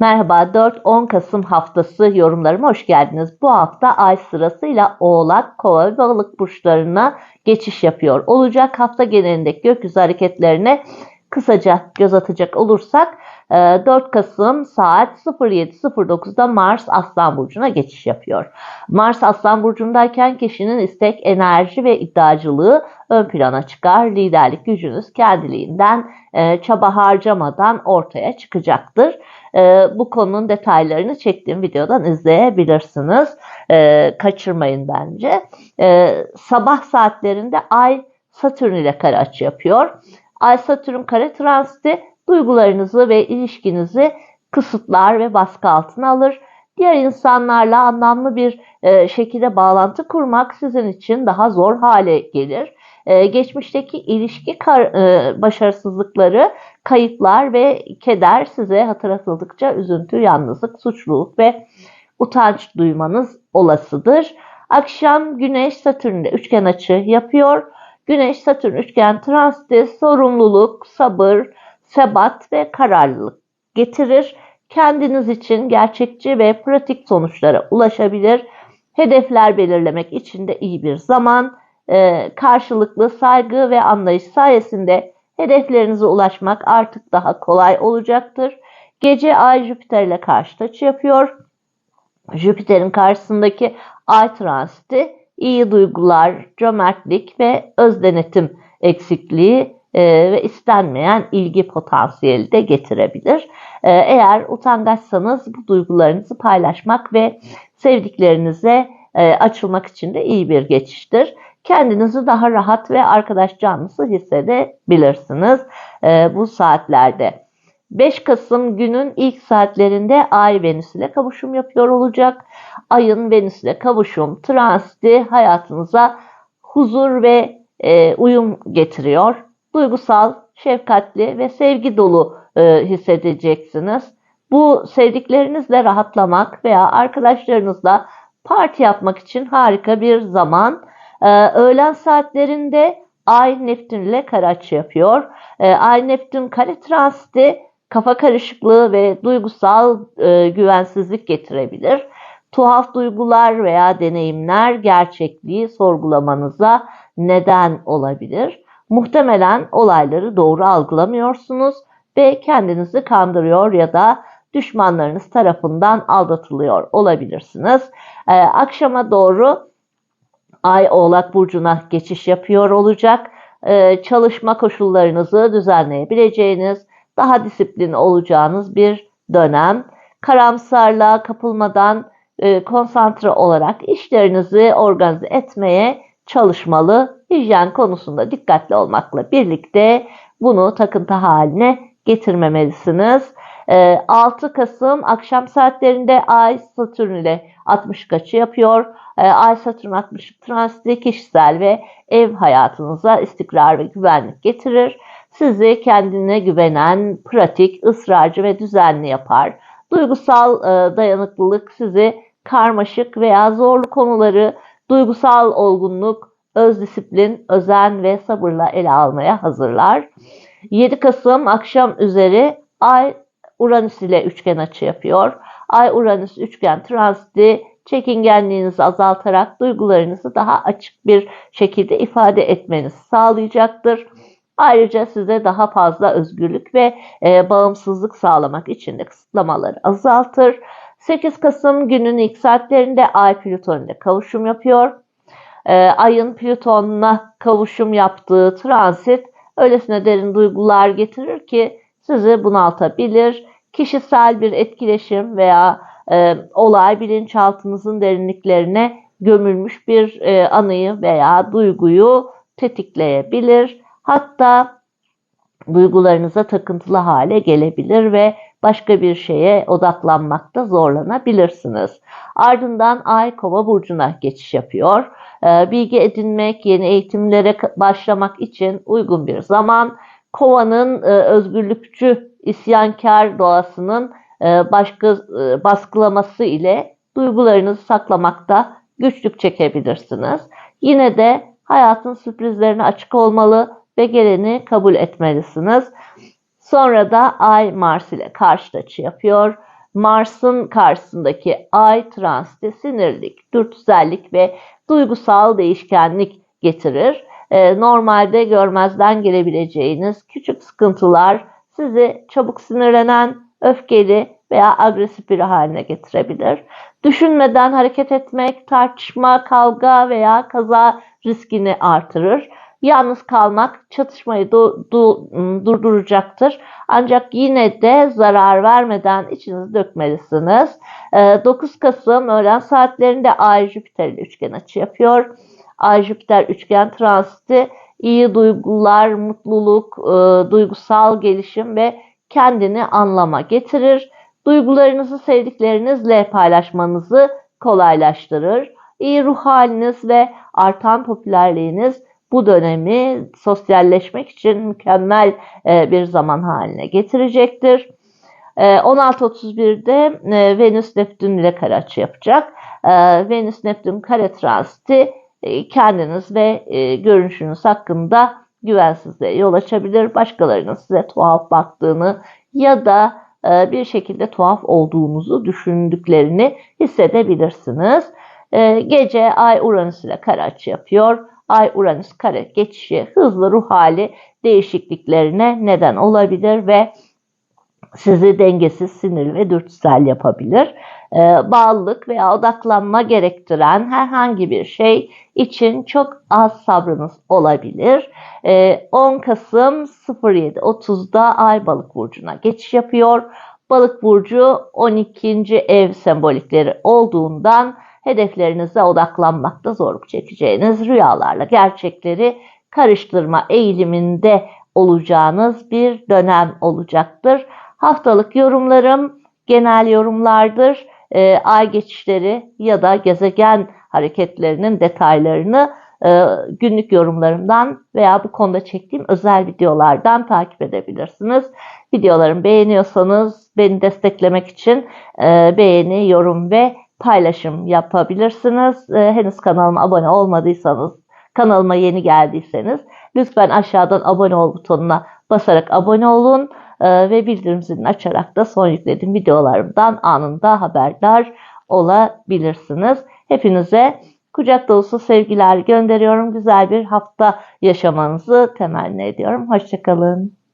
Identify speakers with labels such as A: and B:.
A: Merhaba 4-10 Kasım haftası yorumlarıma hoş geldiniz. Bu hafta ay sırasıyla Oğlak, Kova ve Balık burçlarına geçiş yapıyor. Olacak hafta genelindeki gökyüzü hareketlerine kısaca göz atacak olursak 4 Kasım saat 07.09'da Mars Aslan Burcu'na geçiş yapıyor. Mars Aslan Burcu'ndayken kişinin istek, enerji ve iddiacılığı ön plana çıkar. Liderlik gücünüz kendiliğinden çaba harcamadan ortaya çıkacaktır. Bu konunun detaylarını çektiğim videodan izleyebilirsiniz. Kaçırmayın bence. Sabah saatlerinde Ay Satürn ile kare açı yapıyor. Ay Satürn kare transiti duygularınızı ve ilişkinizi kısıtlar ve baskı altına alır. Diğer insanlarla anlamlı bir e, şekilde bağlantı kurmak sizin için daha zor hale gelir. E, geçmişteki ilişki kar, e, başarısızlıkları, kayıplar ve keder size hatırlatıldıkça üzüntü, yalnızlık, suçluluk ve utanç duymanız olasıdır. Akşam Güneş Satürn'de üçgen açı yapıyor. Güneş Satürn üçgen transiti sorumluluk, sabır, sebat ve kararlılık getirir. Kendiniz için gerçekçi ve pratik sonuçlara ulaşabilir. Hedefler belirlemek için de iyi bir zaman. Ee, karşılıklı saygı ve anlayış sayesinde hedeflerinize ulaşmak artık daha kolay olacaktır. Gece Ay Jüpiter ile karşı açı yapıyor. Jüpiter'in karşısındaki Ay transiti iyi duygular, cömertlik ve öz denetim eksikliği e, ve istenmeyen ilgi potansiyeli de getirebilir. E, eğer utangaçsanız bu duygularınızı paylaşmak ve sevdiklerinize e, açılmak için de iyi bir geçiştir. Kendinizi daha rahat ve arkadaş canlısı hissedebilirsiniz e, bu saatlerde. 5 Kasım günün ilk saatlerinde Ay Venüs ile kavuşum yapıyor olacak. Ayın Venüs ile kavuşum transiti hayatınıza huzur ve e, uyum getiriyor. Duygusal, şefkatli ve sevgi dolu e, hissedeceksiniz. Bu sevdiklerinizle rahatlamak veya arkadaşlarınızla parti yapmak için harika bir zaman. E, öğlen saatlerinde Ay Neptün ile kare açı yapıyor. E, Ay Neptün kare transiti kafa karışıklığı ve duygusal e, güvensizlik getirebilir. Tuhaf duygular veya deneyimler gerçekliği sorgulamanıza neden olabilir. Muhtemelen olayları doğru algılamıyorsunuz ve kendinizi kandırıyor ya da düşmanlarınız tarafından aldatılıyor olabilirsiniz. Ee, akşama doğru Ay Oğlak Burcu'na geçiş yapıyor olacak. Ee, çalışma koşullarınızı düzenleyebileceğiniz, daha disiplin olacağınız bir dönem. Karamsarlığa kapılmadan e, konsantre olarak işlerinizi organize etmeye çalışmalı. Hijyen konusunda dikkatli olmakla birlikte bunu takıntı haline getirmemelisiniz. 6 e, Kasım akşam saatlerinde Ay Satürn ile 60 kaçı yapıyor. E, Ay Satürn 60 transiti kişisel ve ev hayatınıza istikrar ve güvenlik getirir. Sizi kendine güvenen, pratik, ısrarcı ve düzenli yapar. Duygusal e, dayanıklılık sizi karmaşık veya zorlu konuları duygusal olgunluk, öz disiplin, özen ve sabırla ele almaya hazırlar. 7 Kasım akşam üzeri Ay Uranüs ile üçgen açı yapıyor. Ay Uranüs üçgen transiti çekingenliğinizi azaltarak duygularınızı daha açık bir şekilde ifade etmenizi sağlayacaktır. Ayrıca size daha fazla özgürlük ve e, bağımsızlık sağlamak için de kısıtlamaları azaltır. 8 Kasım günün ilk saatlerinde Ay Plüton ile kavuşum yapıyor. E, Ay'ın Plüton'la kavuşum yaptığı transit öylesine derin duygular getirir ki sizi bunaltabilir. Kişisel bir etkileşim veya e, olay bilinçaltınızın derinliklerine gömülmüş bir e, anıyı veya duyguyu tetikleyebilir. Hatta duygularınıza takıntılı hale gelebilir ve başka bir şeye odaklanmakta zorlanabilirsiniz. Ardından Ay Kova burcuna geçiş yapıyor. Ee, bilgi edinmek, yeni eğitimlere başlamak için uygun bir zaman. Kova'nın e, özgürlükçü, isyankar doğasının e, başka e, baskılaması ile duygularınızı saklamakta güçlük çekebilirsiniz. Yine de hayatın sürprizlerine açık olmalı ve geleni kabul etmelisiniz. Sonra da Ay Mars ile karşı açı yapıyor. Mars'ın karşısındaki ay transiti sinirlik, dürtüsellik ve duygusal değişkenlik getirir. Ee, normalde görmezden gelebileceğiniz küçük sıkıntılar sizi çabuk sinirlenen, öfkeli veya agresif biri haline getirebilir. Düşünmeden hareket etmek, tartışma, kavga veya kaza riskini artırır. Yalnız kalmak çatışmayı du- du- durduracaktır. Ancak yine de zarar vermeden içinizi dökmelisiniz. Ee, 9 Kasım öğlen saatlerinde Ay Jüpiter ile üçgen açı yapıyor. Ay Jüpiter üçgen transiti iyi duygular, mutluluk, e, duygusal gelişim ve kendini anlama getirir. Duygularınızı sevdiklerinizle paylaşmanızı kolaylaştırır. İyi ruh haliniz ve artan popülerliğiniz bu dönemi sosyalleşmek için mükemmel e, bir zaman haline getirecektir. E, 16.31'de e, Venüs Neptün ile kare açı yapacak. E, Venüs Neptün kare transiti e, kendiniz ve e, görünüşünüz hakkında güvensizliğe yol açabilir. Başkalarının size tuhaf baktığını ya da e, bir şekilde tuhaf olduğunuzu düşündüklerini hissedebilirsiniz. E, Gece Ay Uranüs ile kare açı yapıyor. Ay Uranüs kare geçişi hızlı ruh hali değişikliklerine neden olabilir ve sizi dengesiz, sinirli ve dürtüsel yapabilir. Ee, bağlılık veya odaklanma gerektiren herhangi bir şey için çok az sabrınız olabilir. Ee, 10 Kasım 07.30'da Ay Balık Burcu'na geçiş yapıyor. Balık Burcu 12. ev sembolikleri olduğundan hedeflerinize odaklanmakta zorluk çekeceğiniz rüyalarla gerçekleri karıştırma eğiliminde olacağınız bir dönem olacaktır. Haftalık yorumlarım genel yorumlardır. E, ay geçişleri ya da gezegen hareketlerinin detaylarını e, günlük yorumlarımdan veya bu konuda çektiğim özel videolardan takip edebilirsiniz. Videolarımı beğeniyorsanız beni desteklemek için e, beğeni, yorum ve paylaşım yapabilirsiniz. E, henüz kanalıma abone olmadıysanız, kanalıma yeni geldiyseniz lütfen aşağıdan abone ol butonuna basarak abone olun e, ve bildirim zilini açarak da son yüklediğim videolarımdan anında haberdar olabilirsiniz. Hepinize kucak dolusu sevgiler gönderiyorum. Güzel bir hafta yaşamanızı temenni ediyorum. Hoşçakalın.